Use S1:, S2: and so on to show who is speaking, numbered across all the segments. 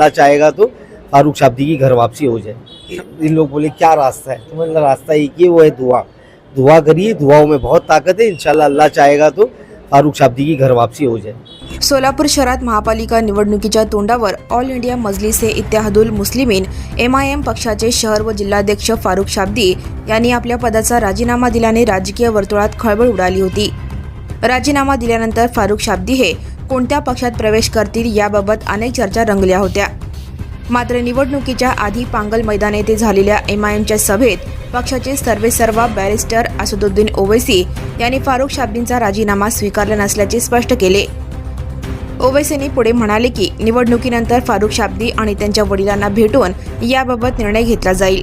S1: अल्लाह चाहेगा तो फारूक शाब्दी की घर वापसी हो जाए। इन लोग बोले क्या रास्ता है? तो रास्ता एक ही वो है दुआ। दुआ करिए दुआओं में बहुत ताकत है इनशाला अल्लाह चाहेगा तो फारूक शाब्दी की घर वापसी हो जाए।
S2: सोलापूर शहरात महापालिका निवडणुकीच्या तोंडावर All India Majlis e Ittehadul Muslimeen M I M पक्षाचे शहर व जिल्हाध्यक्ष फारुख शाब्दी यांनी आपल्या पदाचा राजीनामा दिल्याने राजकीय वर्तुळात खळबळ उडाली होती. राजीनामा दिल्यानंतर फारुख शाब्दी हे कोणत्या पक्षात प्रवेश करतील याबाबत अनेक चर्चा रंगल्या होत्या. मात्र निवडणुकीच्या आधी पांगल मैदान येथे झालेल्या एम आय एमच्या सभेत पक्षाचे सर्वेसर्वा बॅरिस्टर असदुद्दीन ओवैसी यांनी फारुख शाब्दींचा राजीनामा स्वीकारला नसल्याचे स्पष्ट केले. ओवैसींनी पुढे म्हणाले की निवडणुकीनंतर फारुख शाब्दी आणि त्यांच्या वडिलांना भेटून याबाबत निर्णय घेतला जाईल.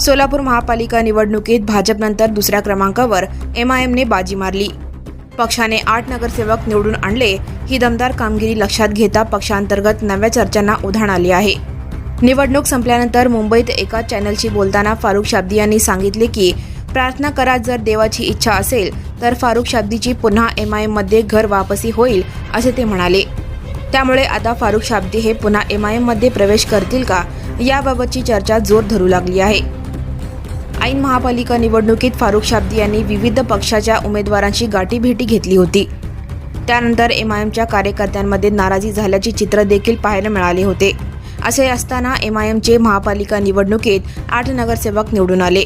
S2: सोलापूर महापालिका निवडणुकीत भाजपनंतर दुसऱ्या क्रमांकावर एमआयएमने बाजी मारली. पक्षाने आठ नगरसेवक निवडून आणले. ही दमदार कामगिरी लक्षात घेता पक्षांतर्गत नव्या चर्चांना उधाण आले आहे. निवडणूक संपल्यानंतर मुंबईत एका चॅनलशी बोलताना फारुख शाब्दी यांनी सांगितले की प्रार्थना करा जर देवाची इच्छा असेल तर फारुख शाब्दीची पुन्हा एम आय एममध्ये घर वापसी होईल असे ते म्हणाले. त्यामुळे आता फारुख शाब्दी हे पुन्हा एम आय एममध्ये प्रवेश करतील का? याबाबतची चर्चा जोर धरू लागली आहे. ऐन महापालिका निवडणुकीत फारुख शाब्दी यांनी विविध पक्षाच्या उमेदवारांशी गाठीभेटी घेतली होती. त्यानंतर एम आय एमच्या कार्यकर्त्यांमध्ये नाराजी झाल्याचे चित्र देखील पाहायला मिळाले होते. असे असताना एम आय एमचे महापालिका निवडणुकीत आठ नगरसेवक निवडून आले.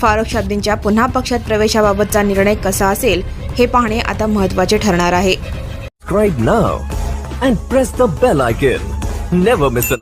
S2: फारुख शाब्दींच्या पुन्हा पक्षात प्रवेशाबाबतचा निर्णय कसा असेल हे पाहणे आता महत्त्वाचे ठरणार आहे.